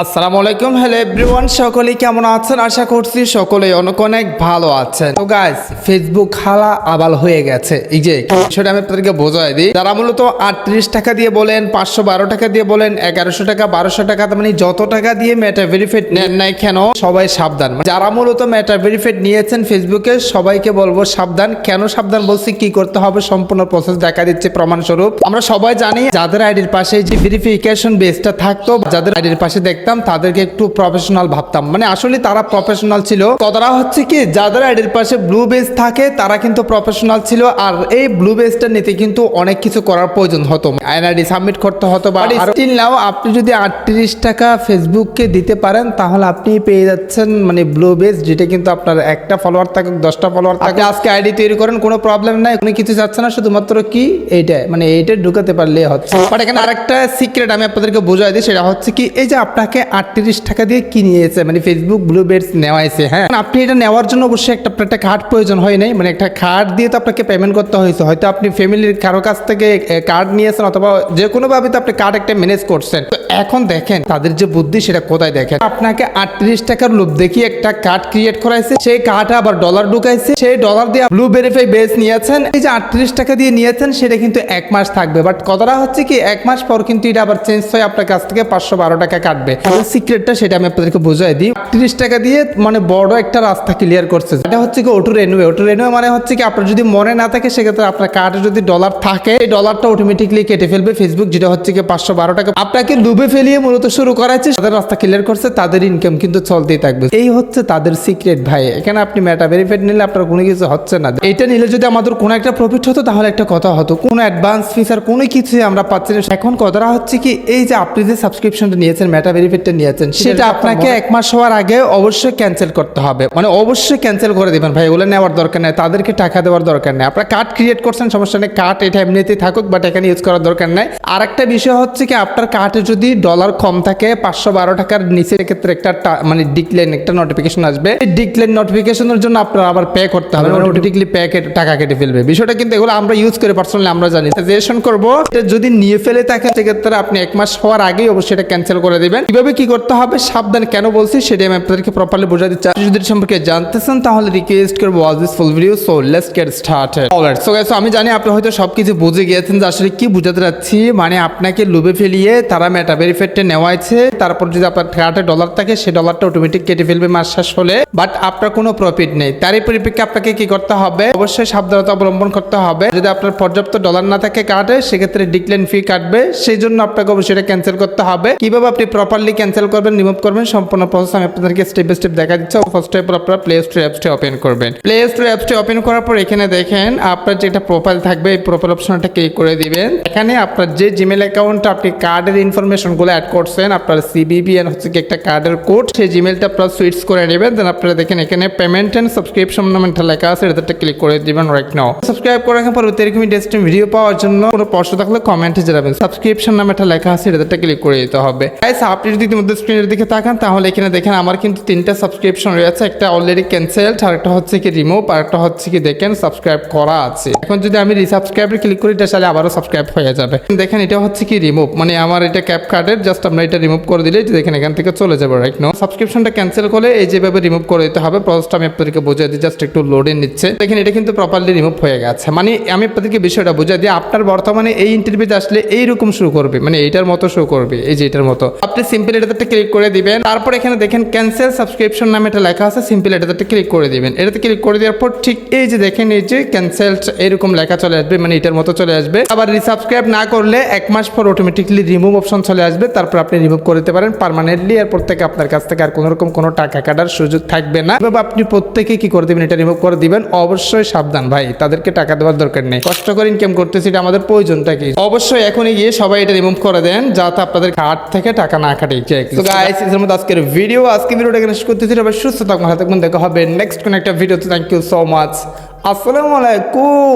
আসসালামু আলাইকুম। Hello everyone সকলেই কেমন আছেন? আশা করছি সকলেই অনেক অনেক ভালো আছেন। তো গাইস ফেসবুক হালা আবাল হয়ে গেছে। এই যে সেটা আমি আপনাদেরকে বোঝাই দিই। যারা মূলত আটত্রিশ টাকা দিয়ে বলেন, পাঁচশো বারো টাকা দিয়ে বলেন, এগারোশো টাকা, বারোশো টাকা মানে যত টাকা দিয়ে মেটা ভেরিফাইড নেন নাই কেন, সবাই সাবধান। যারা মূলত মেটা ভেরিফাইড নিয়েছেন ফেসবুকে সবাইকে বলব সাবধান। কেন সাবধান বলছি? কি করতে হবে? সম্পূর্ণ প্রসেস দেখা দিচ্ছে প্রমাণস্বরূপ। আমরা সবাই জানি, যাদের আইডির পাশে যে ভেরিফিকেশন বেসটা থাকতো, যাদের আইডির পাশে দেখতাম তাদেরকে একটু প্রফেশনাল ভাবতাম। মানে আসলে তারা প্রফেশনাল ছিল। কথাটা হচ্ছে কি যাদের আইডির পাশে ব্লু বেস থাকে তারা কিন্তু প্রফেশনাল ছিল। আর এই ব্লু বেসটা নিতে কিন্তু অনেক কিছু করার প্রয়োজন হতো। এনআইডি সাবমিট করতে হতো বা স্টিল নাও আপনি যদি আটত্রিশ টাকা ফেসবুককে দিতে পারেন তাহলে আপনি পেয়ে যাচ্ছেন মানে ব্লু বেস যেটা কিন্তু আপনার একটা ফলোয়ার থাকে দশটা ফলোয়ার থাকে। আজকে আইডি তৈরি করেন কোনো প্রবলেম নাই। কোনো কিছু যাচ্ছে না শুধুমাত্র কি? এইটাই মানে এইটা ঢুকাতে পারলে হচ্ছে। বাট এখানে আরেকটা সিক্রেট আমি আপনাদেরকে বোঝাই দিই সেটা হচ্ছে কি এই যে আপনাকে আটত্রিশ টাকা দিয়ে কিনিয়েছে মানে ফেসবুক ব্লু বেডস নেওয়াইছে হ্যাঁ? আপনি এটা নেওয়ার জন্য অবশ্যই একটা একটা কার্ড প্রয়োজন হয় নাই মানে একটা কার্ড দিয়ে তো আপনাকে পেমেন্ট করতে হয়েছে। হয়তো আপনি ফ্যামিলির কারও কাছ থেকে কার্ড নিয়েছেন অথবা যে কোনোভাবে তো আপনি কার্ড একটা ম্যানেজ করছেন। তো এখন দেখেন, তাদের যে বুদ্ধি সেটা কোথায় দেখেন? আপনাকে আটত্রিশ টাকার লোভ দেখিয়ে একটা কার্ড ক্রিয়েট করাইছে, সেই কার্ডে আবার ডলার ঢুকাইছে, সেই ডলার দিয়ে ব্লু ভেরিফাই বেস নিয়েছেন, এই যে আটত্রিশ টাকা দিয়ে নিয়েছেন, সেটা কিন্তু এক মাস থাকবে। বাট কথাটা হচ্ছে কি, এক মাস পর কিন্তু এটা আবার চেঞ্জ হয়ে আপনার কাছ থেকে পাঁচশো বারো টাকা কাটবে। সিক্রেটটা সেটা আমি আপনাদেরকে বোঝাই দিই। আটত্রিশ টাকা দিয়ে মানে বড় একটা রাস্তা ক্লিয়ার করছে। এটা হচ্ছে কি ওটু রেনুয়ে ওটু রেনুয়ে মানে হচ্ছে কি আপনার যদি মনে না থাকে সেক্ষেত্রে আপনার কার্ডে যদি ডলার থাকে, এই ডলারটা অটোমেটিকলি কেটে ফেলবে ফেসবুক যেটা হচ্ছে কি পাঁচশো বারো টাকা। আপনাকে ডুবে ফেলিয়ে মূলত শুরু করাচ্ছে তাদের রাস্তা ক্লিয়ার করছে, তাদের ইনকাম কিন্তু চলতেই থাকবে। এই হচ্ছে তাদের সিক্রেট ভাই। এখানে আপনি মেটা ভেরিফাইড নিলে আপনার কোনো কিছু হচ্ছে না। এটা নিলে যদি আমাদের কোনো একটা প্রফিট হতো, তাহলে একটা কথা হতো। কোনো অ্যাডভান্স ফিচার কোনো কিছুই আমরা পাচ্ছি না। এখন কথাটা হচ্ছে কি, এই যে আপনি যে সাবস্ক্রিপশনটা নিয়েছেন মেটা ভেরিফাইডটা নিয়েছেন সেটা আপনাকে এক মাস হওয়ার আগে অবশ্যই ক্যান্সেল করতে হবে। মানে অবশ্যই ক্যান্সেল করে দিবেন ভাই এগুলো নেওয়ার দরকার নেই তাদেরকে টাকা দেওয়ার দরকার নেই। আপনার কার্ড ক্রিয়েট করছেন সমস্যা নেই কার্ড এটা এমনিতেই থাকুক বাট এখানে ইউজ করার দরকার নেই। আর একটা বিষয় হচ্ছে কি আপনার কার্ডে যদি ডলার কম থাকে পাঁচশো বারো টাকার নিচে ক্ষেত্রে একটা মানে ডিক্লেন একটা নোটিফিকেশন আসবে। এই ডিক্লেন নোটিফিকেশনের জন্য আপনার আবার পে করতে হবে অটোমেটিকলি পে টাকা কেটে ফেলবে। বিষয়টা কিন্তু এগুলো আমরা ইউজ করে পার্সোনালি আমরা জানি। সাজেশন করব যদি নিয়ে ফেলে থাকে সেক্ষেত্রে আপনি এক মাস হওয়ার আগেই অবশ্যই এটা ক্যান্সেল করে দিবেন। কীভাবে কি করতে হবে, সাবধান কেন বলছি সেটা আমি আপনাদেরকে প্রপারলি বোঝা দিচ্ছি। আপনি যদি সম্পর্কে জানতে চান তাহলে রিকোয়েস্ট করব was this full video so let's get started alright so guys আমি জানি আপনি হয়তো সবকিছু বুঝে গিয়েছেন যে আসলে কি বুঝাতে যাচ্ছি মানে আপনাকে লুবে ফেলিয়ে তারা মেটা ভেরিফাইডটা নেওয়াইছে, তারপর যদি আপনার কার্ডে ডলার থাকে সেই ডলারটা অটোমেটিক কেটে ফেলবে মাস শেষ হলে বাট আপনার কোনো প্রফিট নেই। তারই পরিপ্রেক্ষিতে আপনাকে কি করতে হবে, অবশ্যই সাবধানতা অবলম্বন করতে হবে। যদি আপনার পর্যাপ্ত ডলার না থাকে কার্ডে সেক্ষেত্রে ডিক্লেন ফি কাটবে, সেই জন্য আপনাকে অবশ্যই এটা ক্যান্সেল করতে হবে। কীভাবে আপনি প্রপারলি ক্যান্সেল করবেন রিমুভ করবেন, সম্পূর্ণ প্রসেস আমি আপনাদেরকে স্টেপ বাই স্টেপ দেখা দিচ্ছি। ফার্স্ট স্টেপ আপনারা প্লে স্টোর অ্যাপসটি ওপেন করবেন। প্লে স্টোর অ্যাপসটি ওপেন করার পর এখানে দেখেন আপনার যেটা প্রোফাইল থাকবে, এই প্রোফাইল অপশনটা ক্লিক করে দিবেন। এখানে আপনার যে জিমেল অ্যাকাউন্টে আপনি কার্ডের ইনফরমেশনগুলো অ্যাড করছেন, আপনার সিবিবি এন্ড হচ্ছে একটা কার্ডের কোড সেই জিমেলটা আপনারা সুইচ করে নেবেন। দেন আপনারা দেখেন এখানে পেমেন্ট এন্ড সাবস্ক্রিপশন নামটা লেখা আছে এটাতে ক্লিক করে দিবেন রাইট নাও সাবস্ক্রাইব করে রাখার পর এরকম ইন্টারেস্টিং ভিডিও পাওয়ার জন্য কোনো প্রশ্ন থাকলে কমেন্টে জানাবেন। সাবস্ক্রিপশন নামে একটা লেখা আছে এটাতে ক্লিক করে দিতে হবে। গাইস আপনি ইতিমধ্যে স্ক্রিনের দিকে তাকান, তাহলে এখানে দেখেন আমার কিন্তু তিনটা সাবস্ক্রিপশন রয়েছে। একটা অলরেডি ক্যান্সেলড আর একটা হচ্ছে কি রিমুভ আর একটা হচ্ছে কি দেখেন সাবস্ক্রাইব করা আছে। এখন যদি আমি রিসাবস্ক্রাইবে ক্লিক করি তাহলে আবারও সাবস্ক্রাইব হয়ে যাবে। দেখেন এটা হচ্ছে কি রিমুভ মানে আমার এটা ক্যাপ কার্ডের জাস্ট আমরা এটা রিমুভ করে দিলে দেখেন এখান থেকে চলে যাবে রাইট নো সাবস্ক্রিপশনটা ক্যান্সেল করে এই যেভাবে রিমুভ করে দিতে হবে প্রসেসটা আমি আপনাদেরকে বুঝিয়ে দিই জাস্ট একটু লোডে নিচ্ছে। দেখেন এটা কিন্তু প্রপারলি রিমুভ হয়ে গেছে। মানে আমি আপনাদেরকে বিষয়টা বুঝিয়ে দিই, আপনার বর্তমানে এই ইন্টারভিউতে আসলে এইরকম শুরু করবে মানে এইটার মতো শো করবে, এই যে এটার মতো। আপনি সিম্পল এটাতে ক্লিক করে দিবেন। তারপর এখানে দেখেন ক্যান্সেল সাবস্ক্রিপশন নামে এটা লেখা আছে সিম্পল এটাতে ক্লিক করে দিবেন। এটাতে ক্লিক করে দেওয়ার পর ঠিক এই যে দেখেন, এই যে ক্যান্সেল এরকম লেখা চলে আসবে মানে এটার মতো চলে আসবে। আবার রিসাবস্ক্রাইব না করলে এক মাস পর অটোমেটিকলি রিমুভ অপশন চলে আসবে, তারপর আপনি রিমুভ করে দিতে পারেন। পার্মানেন্টলি এরপর থেকে আপনার কাছ থেকে আর কোনো রকম কোনো টাকা কাটার সুযোগ থাকবে না। এভাবে আপনি প্রত্যেকে কি করে দিবেন, এটা রিমুভ করে দিবেন? অবশ্যই সাবধান ভাই, তাদেরকে টাকা দেওয়ার দরকার নেই। কষ্ট করে ইনকাম করতেছি, এটা আমাদের প্রয়োজনটা কি? অবশ্যই এখনই গিয়ে সবাই এটা রিমুভ করে দেন, যাতে আপনাদের কার্ড থেকে টাকা না কাটে। আজকের ভিডিও আজকে ভিডিওটা শেষ করতেছি। সবাই সুস্থ থাকুন দেখা হবে নেক্সট কোন একটা ভিডিওতে থ্যাংক ইউ সো মাচ আসসালামু আলাইকুম।